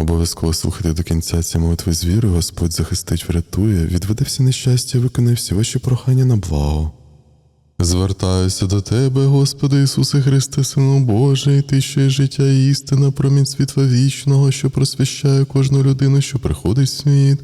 Обов'язково слухайте до кінця ці молитви з вірою, Господь захистить, врятує, відведе всі нещастя, виконає всі ваші прохання на благо. Звертаюся до Тебе, Господи Ісусе Христе, Сину Божий, Ти, що є життя і істина, промінь світла вічного, що просвіщає кожну людину, що приходить в світ.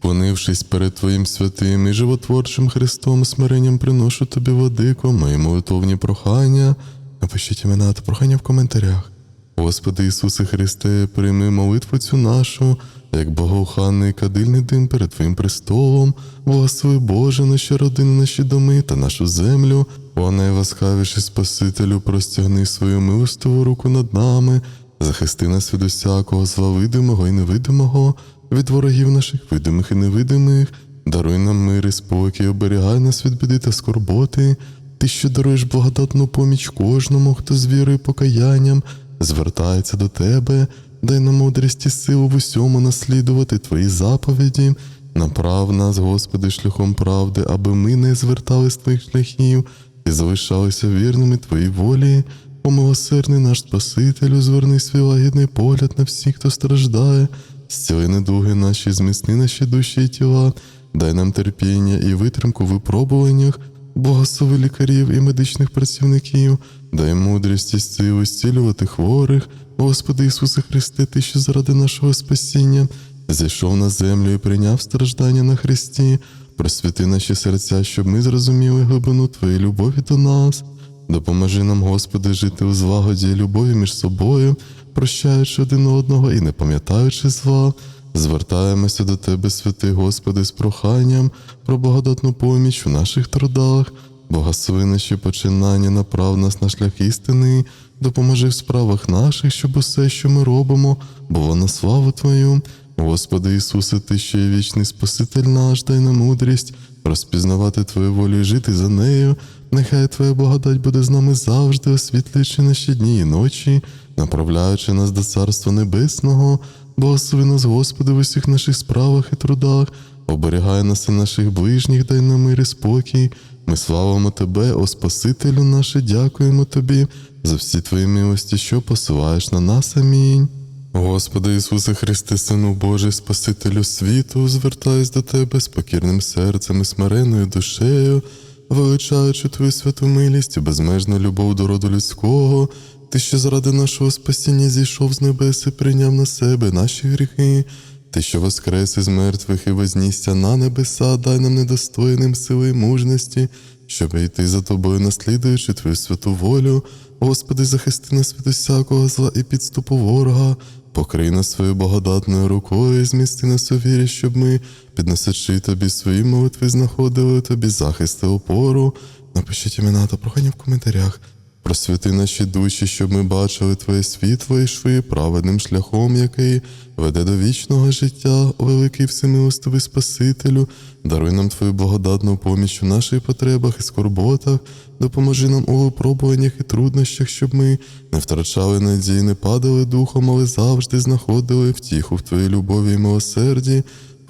Понившись перед Твоїм святим і животворчим Христом, смиренням приношу Тобі владико, мої молитовні прохання. Напишіть імена та прохання в коментарях. Господи Ісусе Христе, прийми молитву цю нашу, як богоуханний кадильний дим перед Твоїм престолом, благослови Боже, наші родини, наші доми та нашу землю. О найваскавіший Спасителю, простягни свою милостиву руку над нами, захисти нас від усякого зла видимого і невидимого, від ворогів наших видимих і невидимих, даруй нам мир і спокій, оберігай нас від біди та скорботи. Ти що даруєш благодатну поміч кожному, хто з вірою і покаянням звертається до тебе, дай нам мудрість і силу в усьому наслідувати Твої заповіді. Направ нас, Господи, шляхом правди, аби ми не звертали з Твоїх шляхів і залишалися вірними Твоїй волі. О милосердний наш Спасителю, зверни свій лагідний погляд на всіх, хто страждає, зціли недуги наші, зміцни наші душі і тіла, дай нам терпіння і витримку в випробуваннях, благослови лікарів і медичних працівників, дай мудрість і силу зцілювати хворих, Господи Ісусе Христе, Ти, що заради нашого спасіння, зійшов на землю і прийняв страждання на Христі, просвіти наші серця, щоб ми зрозуміли глибину Твоєї любові до нас. Допоможи нам, Господи, жити у злагоді і любові між собою, прощаючи один одного і не пам'ятаючи зла. Звертаємося до Тебе, святий Господи, з проханням про благодатну поміч у наших трудах, благослови наші починання, направ нас на шлях істини, допоможи в справах наших, щоб усе, що ми робимо, було на славу Твою. Господи Ісусе, Ти що є вічний Спаситель наш, дай нам мудрість розпізнавати Твою волю і жити за нею. Нехай Твоя благодать буде з нами завжди, освітлюючи наші дні і ночі, направляючи нас до Царства Небесного, благослови нас, Господи, в усіх наших справах і трудах, оберігай нас і наших ближніх, дай нам мир і спокій. Ми славимо Тебе, о Спасителю наше, дякуємо Тобі за всі Твої милості, що посилаєш на нас. Амінь. Господи Ісусе Христе, Сину Божий, Спасителю світу, звертаюсь до Тебе з покірним серцем і смиреною душею, величаючи Твою святу милість і безмежну любов до роду людського, Ти, що заради нашого спасіння зійшов з небес і прийняв на себе наші гріхи. Ти, що воскрес із мертвих і вознісся на небеса, дай нам недостойним сили і мужності, щоб йти за тобою, наслідуючи Твою святу волю. Господи, захисти нас від усякого зла і підступу ворога, покрий нас своєю благодатною рукою, і змісти нас у вірі, щоб ми, підносячи тобі свої молитви, знаходили тобі захист і опору. Напишіть імена та прохання в коментарях. Просвіти наші душі, щоб ми бачили Твоє світло і йшли праведним шляхом, який веде до вічного життя, великий всемилостивий Спасителю, даруй нам Твою благодатну поміч у наших потребах і скорботах, допоможи нам у випробуваннях і труднощах, щоб ми не втрачали надії, не падали духом, але завжди знаходили втіху в Твоїй любові і милосерді.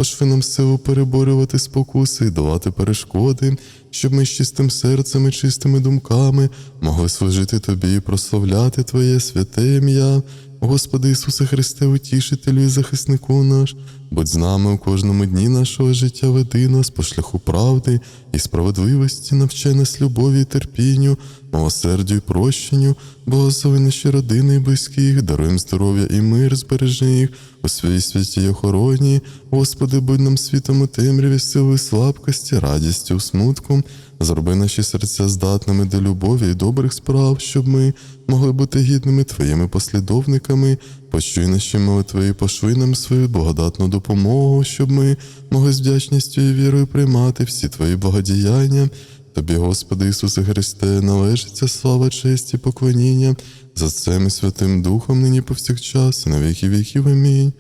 Пошви нам силу переборювати спокуси і давати перешкоди, щоб ми з чистим серцем і чистими думками могли служити Тобі і прославляти Твоє святе ім'я. Господи Ісусе Христе, утішителю і захиснику наш, будь з нами у кожному дні нашого життя, веди нас по шляху правди і справедливості, навчай нас любові і терпінню, милосердю і прощенню, благослови наші родини і близьких, даруємо здоров'я і мир, збережи їх у своїй святій охороні. Господи, будь нам світом у темряві, сили, слабкості, радістю, смутку. Зроби наші серця здатними до любові і добрих справ, щоб ми могли бути гідними Твоїми послідовниками. Почуй наші молитви і пошви нам свою благодатну допомогу, щоб ми могли з вдячністю і вірою приймати всі Твої благодіяння. Тобі, Господи Ісусе Христе, належиться слава, честь і поклоніння за Отцем і Святим Духом, нині повсякчас, на віки віків. Амінь.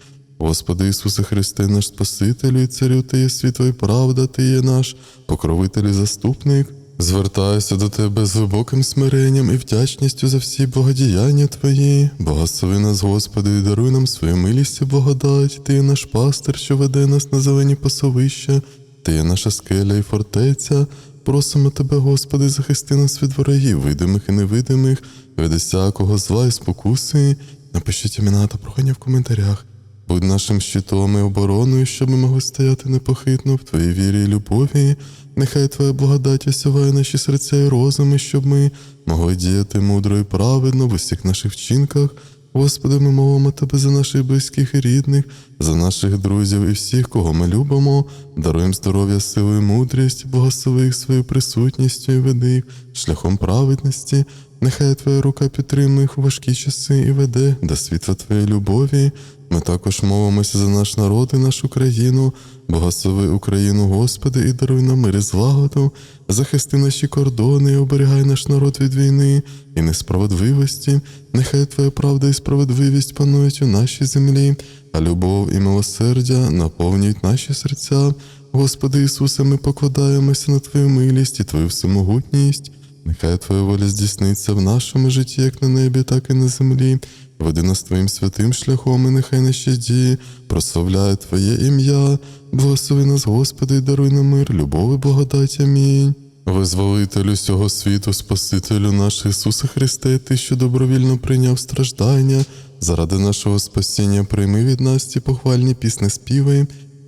Господи Ісусе Христе, наш Спасителю і Царю, Ти є світло і правда, Ти є наш покровитель і заступник. Звертаюся до Тебе з глибоким смиренням і вдячністю за всі благодіяння Твої. Благослови нас, Господи, і даруй нам свою милість і благодать. Ти є наш пастир, що веде нас на зелені пасовища, Ти є наша скеля і фортеця. Просимо Тебе, Господи, захисти нас від ворогів, видимих і невидимих, від усякого зла і спокуси. Напишіть імена та прохання в коментарях. Будь нашим щитом і обороною, щоб ми могли стояти непохитно в Твоїй вірі і любові. Нехай Твоя благодать осяває наші серця і розуми, щоб ми могли діяти мудро і праведно в усіх наших вчинках. Господи, ми молимо Тебе за наших близьких і рідних, за наших друзів і всіх, кого ми любимо, даруємо здоров'я, силу і мудрість, благослови їх своєю присутністю і веди їх шляхом праведності. Нехай Твоя рука підтримує їх у важкі часи і веде до світла Твоєї любові. Ми також молимося за наш народ і нашу країну. Благослови Україну, Господи, і даруй нам мир і злагоду, захисти наші кордони і оберігай наш народ від війни і несправедливості. Нехай Твоя правда і справедливість панують у нашій землі, а любов і милосердя наповнюють наші серця. Господи Ісусе, ми покладаємося на Твою милість і Твою всемогутність. Нехай Твоя воля здійсниться в нашому житті, як на небі, так і на землі. Веди нас Твоїм святим шляхом, і нехай наші дії прославляють Твоє ім'я. Благослови нас, Господи, і даруй нам мир, любов і благодать. Амінь. Визволителю всього світу, Спасителю наш Ісусе Христе, Ти, що добровільно прийняв страждання, заради нашого спасіння прийми від нас ці похвальні пісни співи.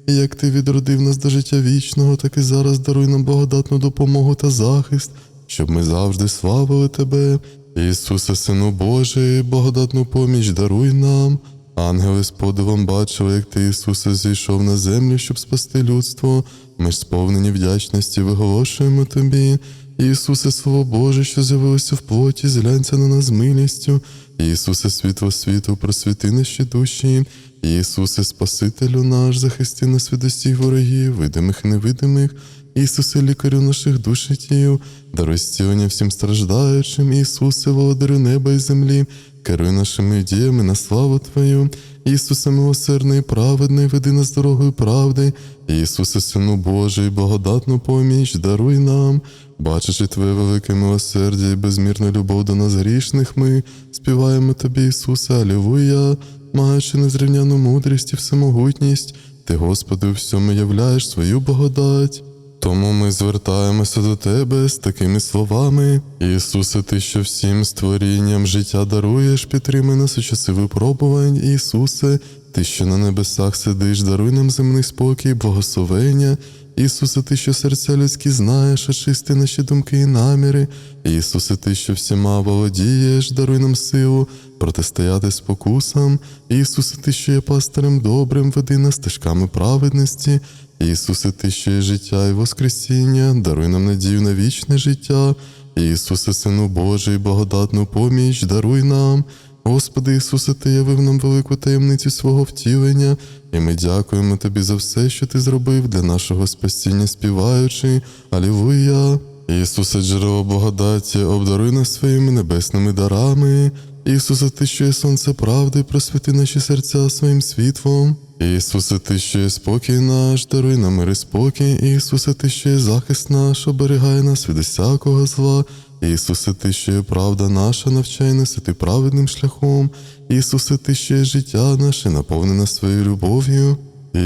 І як ти відродив нас до життя вічного, так і зараз даруй нам благодатну допомогу та захист, щоб ми завжди славили Тебе. Ісусе, Сину Божий, благодатну поміч даруй нам. Ангели з подивом бачили, як ти, Ісусе, зійшов на землю, щоб спасти людство. Ми ж сповнені вдячності виголошуємо Тобі. Ісусе, Слово Боже, що з'явилося в плоті, зглянься на нас милістю. Ісусе, світло світу, просвіти наші душі. Ісусе, Спасителю наш, захисти нас від усіх ворогів, видимих і невидимих. Ісусе, лікарю наших душ і даруй зцілення всім страждаючим, Ісусе, володарю неба і землі, керуй нашими діями на славу Твою. Ісусе, милосердний і праведний, веди нас дорогою правди. Ісусе, Сину Божий, благодатну поміч, даруй нам, бачачи Твоє велике милосердя і безмірну любов до нас грішних, ми співаємо Тобі, Ісусе, Алілуя, маючи незрівняну мудрість і всемогутність, Ти, Господи, у всьому являєш свою благодать. Тому ми звертаємося до Тебе з такими словами. Ісусе, Ти, що всім створінням життя даруєш, підтримай нас у часи випробувань, Ісусе, Ти, що на небесах сидиш, даруй нам земний спокій, благословення. Ісусе, Ти, що серця людські знаєш, очисти наші думки і наміри. Ісусе, Ти, що всіма володієш, даруй нам силу протистояти спокусам. Ісусе, Ти, що є пастирем добрим, веди нас стежками праведності. Ісусе, Ти, що є життя і Воскресіння, даруй нам надію на вічне життя. Ісусе, Сину Божий, благодатну поміч, даруй нам. Господи Ісусе, Ти явив нам велику таємницю свого втілення, і ми дякуємо Тобі за все, що Ти зробив для нашого спасіння, співаючи. Алілуя! Ісусе, джерело благодаті, обдаруй нас своїми небесними дарами. Ісусе, Ти, що є сонце правди, просвіти наші серця своїм світлом. Ісусе, Ти, що є спокій наш, даруй нам мир і спокій. Ісусе, Ти, що є захист наш, оберігай нас від усякого зла. Ісусе, Ти, що є правда наша, навчай нас іти праведним шляхом. Ісусе, Ти, що є життя наше, наповнене своєю любов'ю.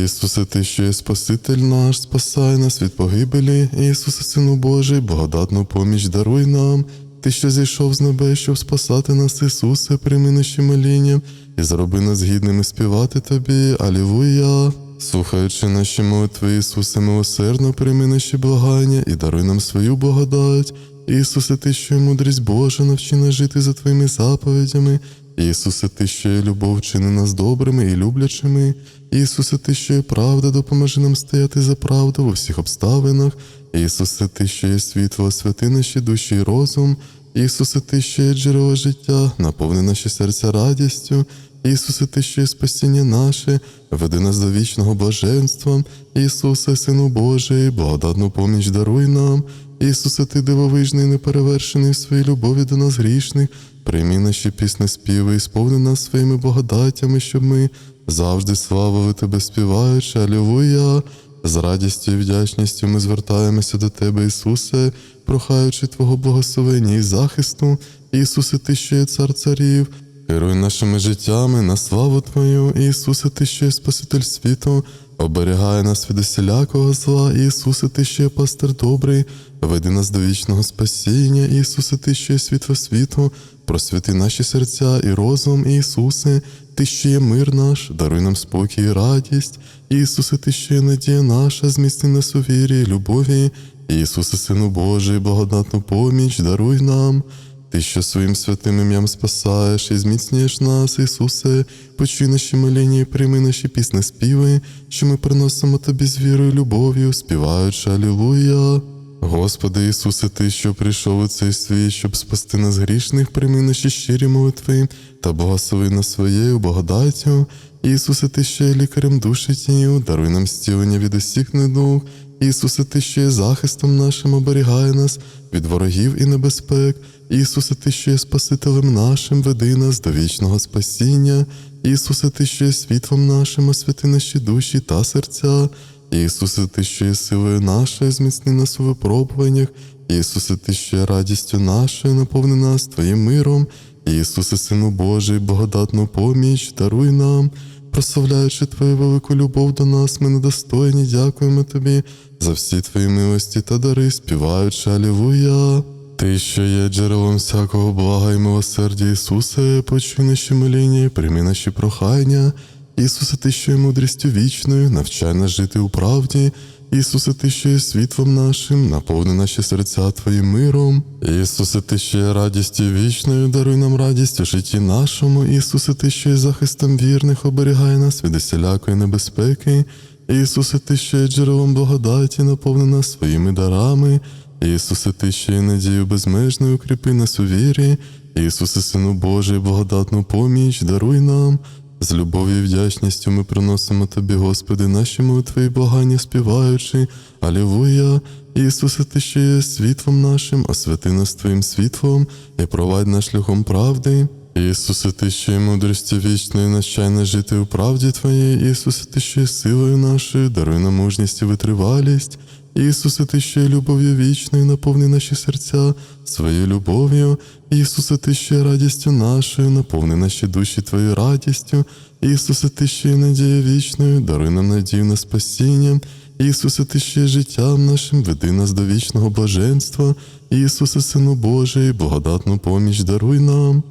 Ісусе, Ти, що є Спаситель наш, спасай нас від погибелі. Ісусе, Сину Божий, благодатну поміч даруй нам. Ти, що зійшов з небес, щоб спасати нас, Ісусе, прийми наші моління і зроби нас гідними співати Тобі. Алілуя! Слухаючи наші молитви, Ісусе, милосердно прийми наші благання і даруй нам свою благодать. Ісусе, Ти, що є мудрість Божа, навчи нас жити за Твоїми заповідями. Ісусе, Ти, що є любов, чини нас добрими і люблячими. Ісусе, Ти, що є правда, допоможи нам стояти за правду у всіх обставинах. Ісусе, Ти, що є світло, освяти наші душі і розум. Ісусе, Ти, що є джерело життя, наповни наші серця радістю. Ісусе, Ти, що є спасіння наше, веди нас до вічного блаженства. Ісусе, Сину Божий, благодатну поміч даруй нам. Ісусе, Ти дивовижний, неперевершений в своїй любові до нас грішних. Прийми наші пісні співи і сповни нас своїми благодаттями, щоб ми завжди славили Тебе співаючи. Алілуя! З радістю і вдячністю ми звертаємося до Тебе, Ісусе, прохаючи Твого благословення і захисту. Ісусе, Ти, що є цар царів, керуй нашими життями на славу Твою, Ісусе, Ти що є Спаситель світу, оберігай нас від усілякого зла, Ісусе, Ти що є пастир добрий, веди нас до вічного спасіння, Ісусе, Ти що є світло світу, просвіти наші серця і розум, Ісусе, Ти що є мир наш, даруй нам спокій і радість, Ісусе, Ти що є надія наша, зміцни нас у вірі і любові, Ісусе, Сину Божий, благодатну поміч, даруй нам. Ти, що своїм святим ім'ям спасаєш і зміцнюєш нас, Ісусе, почуй наші моління і прийми наші пісні співи, що ми приносимо Тобі з вірою любов'ю, співаючи Алілуя. Господи Ісусе, Ти, що прийшов у цей світ, щоб спасти нас грішних, прийми наші щирі молитви та благослови нас своєю благодаттю. Ісусе, Ти що є лікарем душі тіл, даруй нам зцілення від усіх недуг. Ісусе, Ти що є захистом нашим, оберігай нас від ворогів і небезпек. Ісусе, Ти що є Спасителем нашим, веди нас до вічного спасіння. Ісусе, Ти що є світлом нашим, освяти наші душі та серця. Ісусе, Ти що є силою нашою, зміцни нас у випробуваннях. Ісусе, Ти що є радістю нашою, наповни нас Твоїм миром. Ісусе, Сину Божий, благодатну поміч, даруй нам. Прославляючи Твою велику любов до нас, ми недостойні, дякуємо Тобі за всі Твої милості та дари, співаючи Алілуя. Ти, що є джерелом всякого блага і милосердя, Ісусе, почуй наші моління, прийми наші прохання. Ісусе, Ти, що є мудрістю вічною, навчай нас жити у правді. Ісусе, Ти, що є світлом нашим, наповни наші серця Твоїм миром. Ісусе, Ти, що є радістю вічною, даруй нам радість у житті нашому. Ісусе, Ти, що є захистом вірних, оберігай нас від усілякої небезпеки. Ісусе, Ти, що є джерелом благодаті, наповни нас своїми дарами. Ісусе, Ти, що є надію безмежною, укріпи нас у вірі. Ісусе, Сину Божий, благодатну поміч, даруй нам. З любов'ю і вдячністю ми приносимо Тобі, Господи, наші молитви і благання співаючи. Алілуя! Ісусе, Ти що є світлом нашим, освяти нас Твоїм світлом і провадь нас шляхом правди. Ісусе, Ти що є мудрістю вічною, навчай нас жити у правді Твоєї. Ісусе, Ти що є силою нашою, даруй нам мужність і витривалість. Ісусе, Ти є любов'ю вічною, наповни наші серця своєю любов'ю. Ісусе, Ти є радістю нашою, наповни наші душі Твоєю радістю. Ісусе, Ти що є надією вічною, даруй нам надію на спасіння. Ісусе, Ти є життям нашим, веди нас до вічного блаженства. Ісусе, Сину Божий, благодатну поміч даруй нам.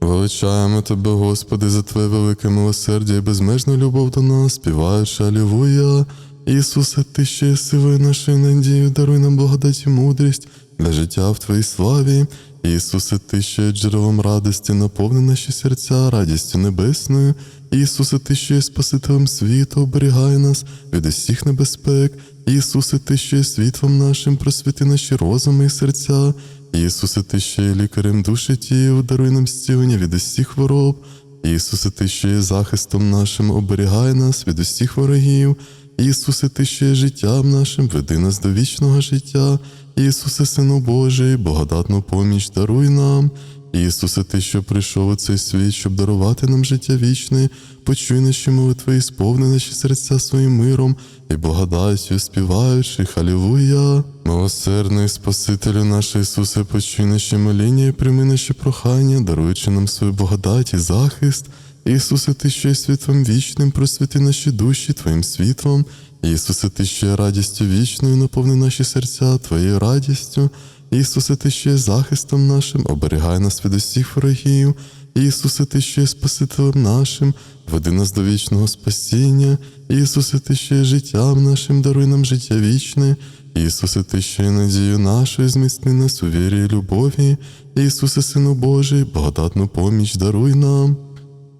Величаємо Тебе, Господи, за Твоє велике милосердя і безмежну любов до нас, співаючи Алілуя. Ісусе, Ти що є силою нашою надією, даруй нам благодать і мудрість для життя в Твоїй славі. Ісусе, Ти є джерелом радості, наповни наші серця радістю небесною. Ісусе, Ти що є Спасителем світу, оберігай нас від усіх небезпек. Ісусе, Ти що є світлом нашим, просвіти наші розуми і серця. Ісусе, Ти що є лікарем душі тіл, даруй нам зцілення від усіх хвороб. Ісусе, Ти що є захистом нашим, оберігай нас від усіх ворогів. Ісусе, Ти що є життям нашим, веди нас до вічного життя. Ісусе, Сину Божий, благодатну поміч даруй нам. Ісусе, Ти, що прийшов у цей світ, щоб дарувати нам життя вічне, почуй наші молитви і сповни наші серця своїм миром і благодаттю, співаючи, Халілуя. Милосердний Спасителю наш Ісусе, почуй наші моління і прийми наші прохання, даруючи нам свою благодать і захист. Ісусе, Ти, що є світлом вічним, просвіти наші душі Твоїм світлом. Ісусе, Ти, що є радістю вічною, наповни наші серця Твоєю радістю. Ісусе, Ти що є захистом нашим, оберігай нас від усіх ворогів. Ісусе, Ти що є Спасителем нашим, веди нас до вічного спасіння. Ісусе, Ти що є життям нашим, даруй нам життя вічне. Ісусе, Ти що є надією нашою, зміцни нас у вірі і любові. Ісусе, Сину Божий, благодатну поміч даруй нам.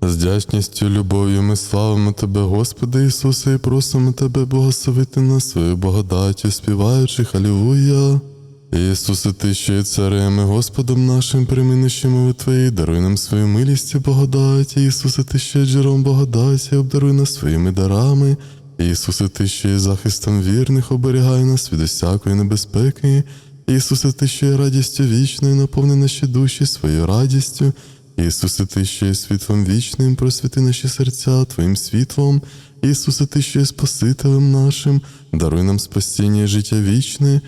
З вдячністю, любов'ю ми славимо Тебе, Господи Ісусе, і просимо Тебе благословити нас свою благодаттю, співаючи Халілуя. Ісусе, Ти, що є царем і Господом нашим, прийми наші молитви, і даруй нам свою милість і благодать. Ісусе, Ти, що є джерелом благодаті, обдаруй нас своїми дарами. Ісусе, Ти, що є захистом вірних, оберігай нас від усякої небезпеки. Ісусе, Ти, що є радістю вічною, наповни наші душі своєю радістю. Ісусе, Ти, що є світлом вічним, просвіти наші серця Твоїм світлом. Ісусе, Ти, що є Спасителем нашим, даруй нам спасіння і життя вічне.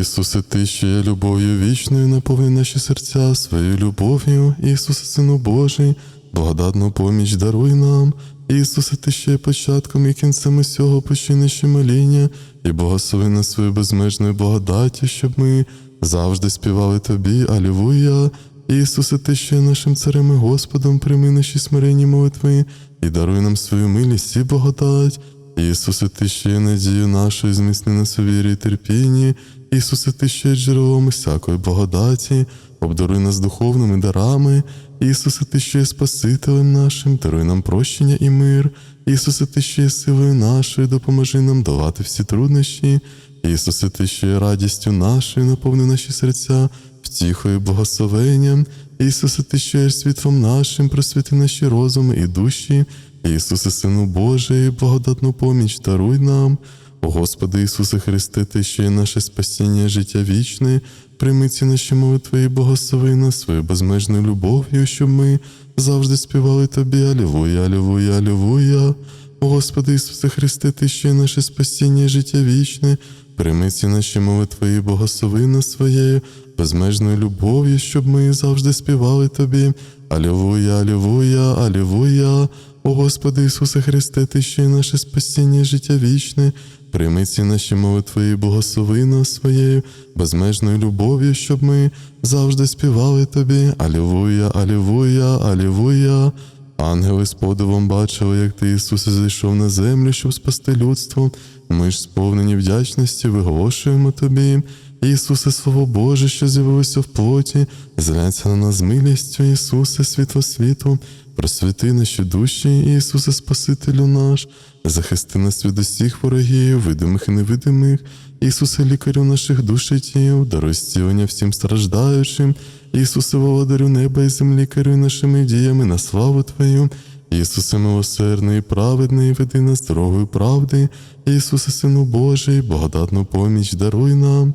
Ісусе, Ти, що є любов'ю вічною, наповни наші серця своєю любов'ю. Ісусе, Сину Божий, благодатну поміч даруй нам. Ісусе, ти ще є початком і кінцем усього починища моління, і благослови нас свою безмежною благодаті, щоб ми завжди співали тобі, Алілуя. Ісусе, ти ще є нашим царем і Господом, прийми наші смиренні молитви і даруй нам свою милість і благодать. Ісусе, ти ще є надію нашої, зміцни нас у вірі і терпінні. Ісусе, ти ще є джерелом всякої благодаті, обдаруй нас духовними дарами. Ісусе, ти ще є Спасителем нашим, даруй нам прощення і мир. Ісусе, ти ще є силою нашою, допоможи нам долати всі труднощі. Ісусе, ти ще є радістю нашою, наповни наші серця втіхою, благословенням. Ісусе, ти ще є світлом нашим, просвіти наші розуми і душі. Ісусе, Сину Божий, благодатну поміч даруй нам. О Господи Ісусе Христе, Ти ще є наше спасіння, життя вічне, прийми ці наші молитви і благослови нас своєю безмежною любов'ю, щоб ми завжди співали Тобі. Алілуя, алілуя, алілуя. О Господи Ісусе Христе, Ти ще є наше спасіння, життя вічне, прийми ці наші молитви і благослови нас своєю безмежною любов'ю, щоб ми завжди співали Тобі. Алілуя, алілуя, алілуя. О Господи Ісусе Христе, Ти ще є наше спасіння, життя вічне, прийми ці наші молитви і благослови нас своєю безмежною любов'ю, щоб ми завжди співали Тобі. Алілуя, алілуя, алілуя. Ангели з подивом бачили, як ти, Ісусе, зайшов на землю, щоб спасти людство. Ми ж сповнені вдячності, виголошуємо Тобі. Ісусе, Слово Боже, що з'явилося в плоті, згляться на нас милістю, Ісусе, світло світу, просвіти наші душі, Ісусе, Спасителю наш, захисти нас від усіх ворогів, видимих і невидимих, Ісусе, лікарю наших душ і тіл, даруй зцілення всім страждаючим, Ісусе, володарю неба і землі, керуй нашими діями на славу Твою. Ісусе милосердний, праведний, веди нас дорогою правди, Ісусе, Сину Божий, благодатну поміч даруй нам.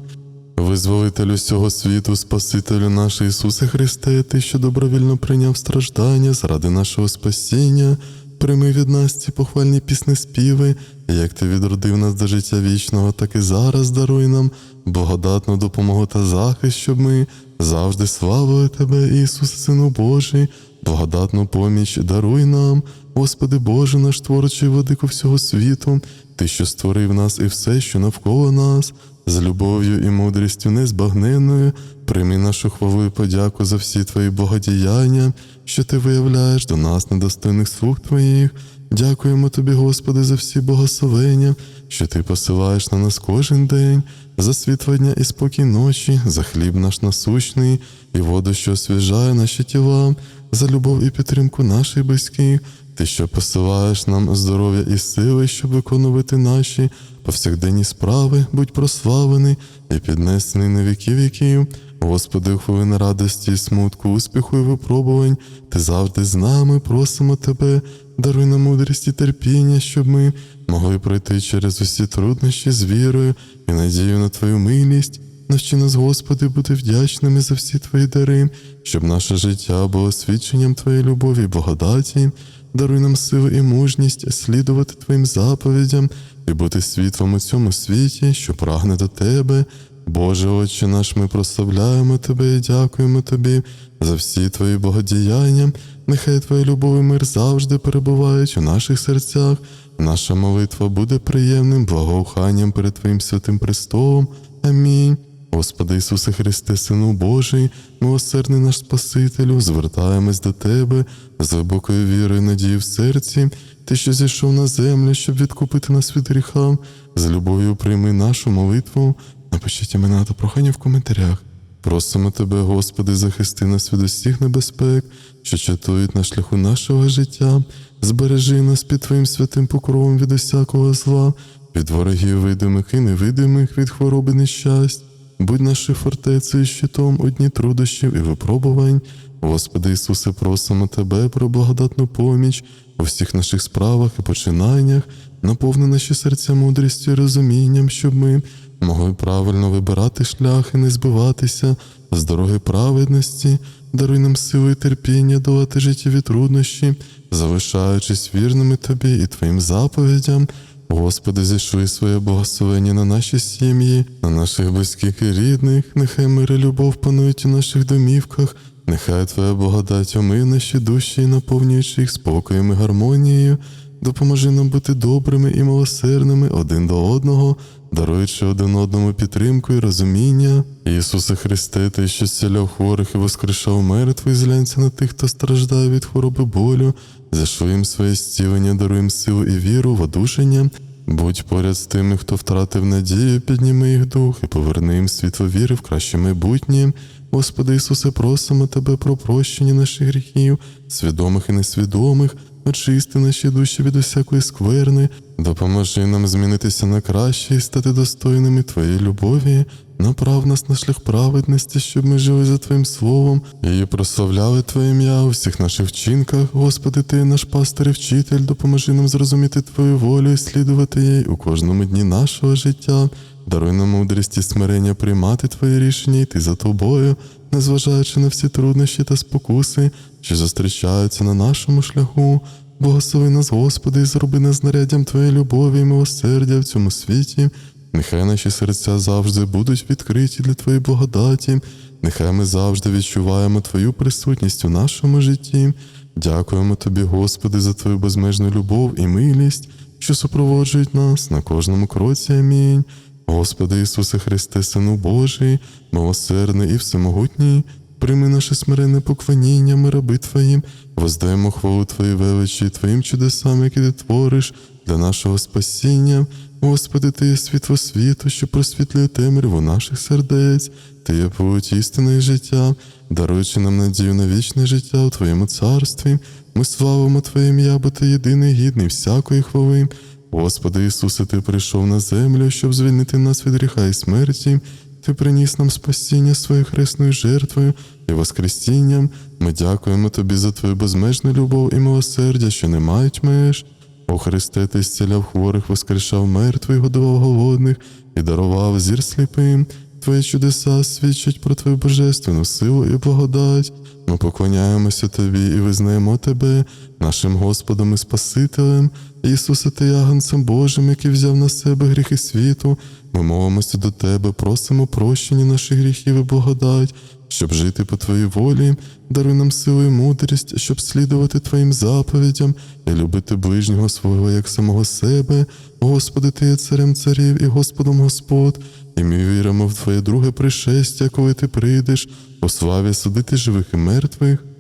Визволителю всього світу, Спасителю наш Ісусе Христе, Ти, що добровільно прийняв страждання заради нашого спасіння, прийми від нас ці похвальні пісни співи, як ти відродив нас до життя вічного, так і зараз даруй нам благодатну допомогу та захист, щоб ми завжди славили Тебе, Ісусе, Сину Божий, благодатну поміч даруй нам, Господи Боже, наш творчий владико всього світу, Ти, що створив нас і все, що навколо нас, з любов'ю і мудрістю незбагненною, прийми нашу хвалу і подяку за всі Твої благодіяння, що Ти виявляєш до нас недостойних слуг Твоїх. Дякуємо Тобі, Господи, за всі благословення, що Ти посилаєш на нас кожен день, за світло дня і спокій ночі, за хліб наш насущний і воду, що освіжає наші тіла, за любов і підтримку наших близьких. Ти, що посилаєш нам здоров'я і сили, щоб виконувати наші повсякденні справи, будь прославлений і піднесений на віки віків. Господи, у хвилини радості, смутку, успіху і випробувань, ти завжди з нами, просимо Тебе, даруй нам мудрість і терпіння, щоб ми могли пройти через усі труднощі з вірою і надією на Твою милість. Навчи нас, Господи, бути вдячними за всі Твої дари, щоб наше життя було свідченням Твоєї любові і благодаті. Даруй нам сили і мужність слідувати Твоїм заповідям і бути світлом у цьому світі, що прагне до Тебе. Боже, Отче наш, ми прославляємо Тебе і дякуємо Тобі за всі Твої благодіяння. Нехай Твоя любов і мир завжди перебувають у наших серцях. Наша молитва буде приємним благоуханням перед Твоїм святим престолом. Амінь. Господи Ісусе Христе, Сину Божий, милосердний наш Спасителю, звертаємось до Тебе з глибокою вірою і надією в серці, Ти, що зійшов на землю, щоб відкупити нас від гріха, з любов'ю прийми нашу молитву. Напишіть імена та прохання в коментарях. Просимо Тебе, Господи, захисти нас від усіх небезпек, що чатують на шляху нашого життя, збережи нас під Твоїм святим покровом від усякого зла, від ворогів видимих і невидимих, від хвороби нещасть. Будь нашою фортецею щитом у дні трудощів і випробувань. Господи Ісусе, просимо Тебе про благодатну поміч у всіх наших справах і починаннях, наповни наші серця мудрістю і розумінням, щоб ми могли правильно вибирати шлях і не збиватися з дороги праведності, даруй нам сили і терпіння долати життєві труднощі, залишаючись вірними Тобі і Твоїм заповідям. Господи, зійшли своє благословення на наші сім'ї, на наших близьких і рідних, нехай мир і любов панують у наших домівках, Нехай Твоя благодать омиє наші душі, наповнюючи їх спокоєм і гармонією, допоможи нам бути добрими і милосердними один до одного, даруючи один одному підтримку і розуміння. Ісусе Христе, Ти, що зціляв хворих і воскрешав мертвих, зглянься на тих, хто страждає від хвороби болю, за їм своє зцілення, даруй їм силу і віру, водушення. Будь поряд з тими, хто втратив надію, підніми їх дух і поверни їм світло віри в краще майбутнє. Господи Ісусе, просимо Тебе про прощення наших гріхів, свідомих і несвідомих, очисти наші душі від усякої скверни, допоможи нам змінитися на краще і стати достойними Твоєї любові, направ нас на шлях праведності, щоб ми жили за Твоїм словом і прославляли Твоє ім'я у всіх наших вчинках. Господи, Ти наш пастир і вчитель, допоможи нам зрозуміти Твою волю і слідувати їй у кожному дні нашого життя. Даруй нам мудрість і смирення приймати Твої рішення і йти за тобою, незважаючи на всі труднощі та спокуси, що зустрічаються на нашому шляху. Благослови нас, Господи, і зроби нас знаряддям Твоєї любові і милосердя в цьому світі. Нехай наші серця завжди будуть відкриті для Твоєї благодаті, нехай ми завжди відчуваємо Твою присутність у нашому житті. Дякуємо Тобі, Господи, за Твою безмежну любов і милість, що супроводжують нас на кожному кроці. Амінь. Господи Ісусе Христе, Сину Божий, милосердний і всемогутній, прийми наше смиренне поклоніння, ми раби Твоїм, воздаємо хвалу Твоїй величі, Твоїм чудесам, які ти твориш для нашого спасіння. Господи, Ти є світло світу, що просвітлює темряву наших сердець, Ти є путь істини і життя, даруючи нам надію на вічне життя у Твоєму царстві. Ми славимо Твоє ім'я, бо Ти єдиний гідний всякої хвали. Господи Ісусе, Ти прийшов на землю, щоб звільнити нас від гріха і смерті. Ти приніс нам спасіння своєю хресною жертвою і воскресінням. Ми дякуємо Тобі за Твою безмежну любов і милосердя, що не мають меж. О Христе, Ти зціляв хворих, воскрешав мертвих, годував голодних і дарував зір сліпим. Твої чудеса свідчать про Твою божественну силу і благодать. Ми поклоняємося Тобі і визнаємо Тебе, нашим Господом і Спасителем, Ісусе, Ти Агнцем Божим, який взяв на себе гріхи світу. Ми молимося до Тебе, просимо прощення наших гріхів і благодать, щоб жити по Твоїй волі, даруй нам силу і мудрість, щоб слідувати Твоїм заповідям і любити ближнього свого як самого себе. Господи, Ти є царем царів і Господом Господ, і ми віримо в Твоє друге пришестя, коли Ти прийдеш, у славі судити живих і мертвих.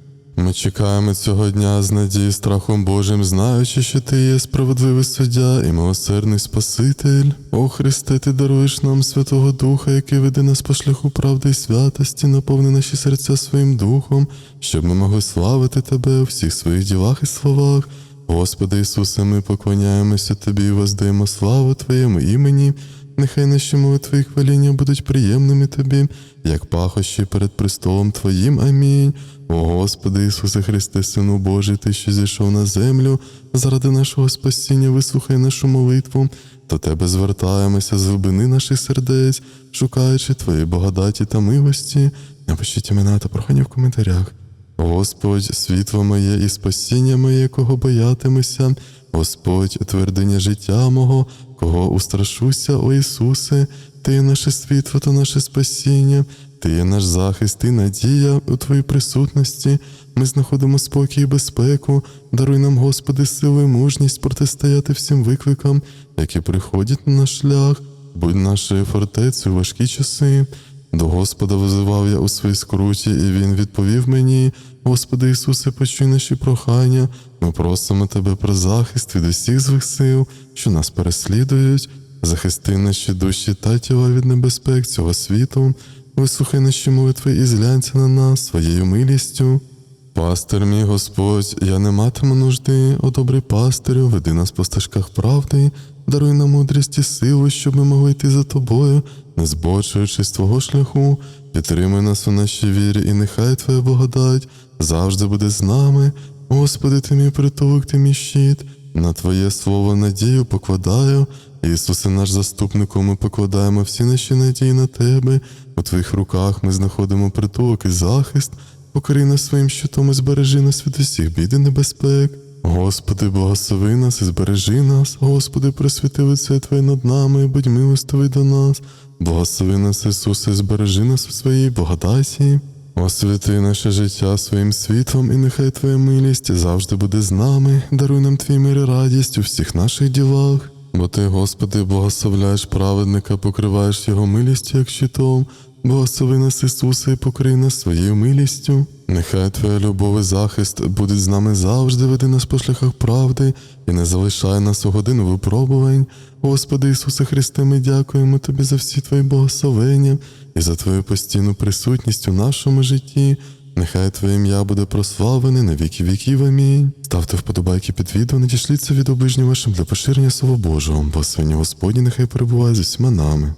Ми чекаємо цього дня з надією страхом Божим, знаючи, що Ти є справедливий суддя і милосердний Спаситель. О Христе, Ти даруєш нам Святого Духа, який веде нас по шляху правди і святості, наповни наші серця своїм духом, щоб ми могли славити Тебе у всіх своїх ділах і словах. Господи Ісусе, ми поклоняємося Тобі і воздаємо славу Твоєму імені. Нехай наші молитви і хваління будуть приємними Тобі, як пахощі перед престолом Твоїм. Амінь. О Господи Ісусе Христе, Сину Божий, Ти, що зійшов на землю, заради нашого спасіння вислухай нашу молитву. До Тебе звертаємося з глибини наших сердець, шукаючи Твої благодаті та милості. Напишіть імена та прохання в коментарях. Господь, світло моє і спасіння моє, кого боятимуся, Господь, твердиня життя мого, кого устрашуся, о Ісусе, Ти наше світло та наше спасіння, Ти є наш захист і надія у Твоїй присутності. Ми знаходимо спокій і безпеку. Даруй нам, Господи, силу і мужність протистояти всім викликам, які приходять на наш шлях, будь нашою фортецею у важкі часи. До Господа визивав я у своїй скруті, і Він відповів мені: Господи Ісусе, почуй наші прохання. Ми просимо Тебе про захист від усіх злих сил, що нас переслідують, захисти наші душі та тіла від небезпек цього світу, вислухай наші молитви і зглянься на нас своєю милістю. Пастир мій Господь, я не матиму нужди, о добрий пастирю, веди нас по стежках правди, даруй нам мудрість і силу, щоб ми могли йти за тобою, не збочуючи з твого шляху, підтримуй нас у нашій вірі, і нехай Твоя благодать завжди буде з нами. Господи, ти мій притулок, ти мій щит, на Твоє слово надію покладаю. Ісусе, наш заступнику, ми покладаємо всі наші надії на Тебе. У Твоїх руках ми знаходимо притулок і захист. Покори нас своїм щитом і збережи нас від усіх бід і небезпек. Господи, благослови нас і збережи нас, Господи, просвіти лице Твоє над нами, і будь милостивий до нас. Благослови нас, Ісусе, і збережи нас у своїй благодаті. Освіти наше життя своїм світлом, і нехай Твоя милість завжди буде з нами. Даруй нам Твій мир і радість у всіх наших ділах. Бо Ти, Господи, благословляєш праведника, покриваєш його милістю, як щитом. Благослови нас, Ісусе, і покрий нас своєю милістю. Нехай Твоя любов і захист будуть з нами завжди, веди нас по шляхах правди і не залишай нас у годину випробувань. Господи Ісусе Христе, ми дякуємо Тобі за всі Твої благословення і за Твою постійну присутність у нашому житті. Нехай Твоє ім'я буде прославлене на віки віків. Амінь. Ставте вподобайки під відео, надішліться від оближнім вашим для поширення Слова Божого, бо свині Господні нехай перебуває з усіма нами.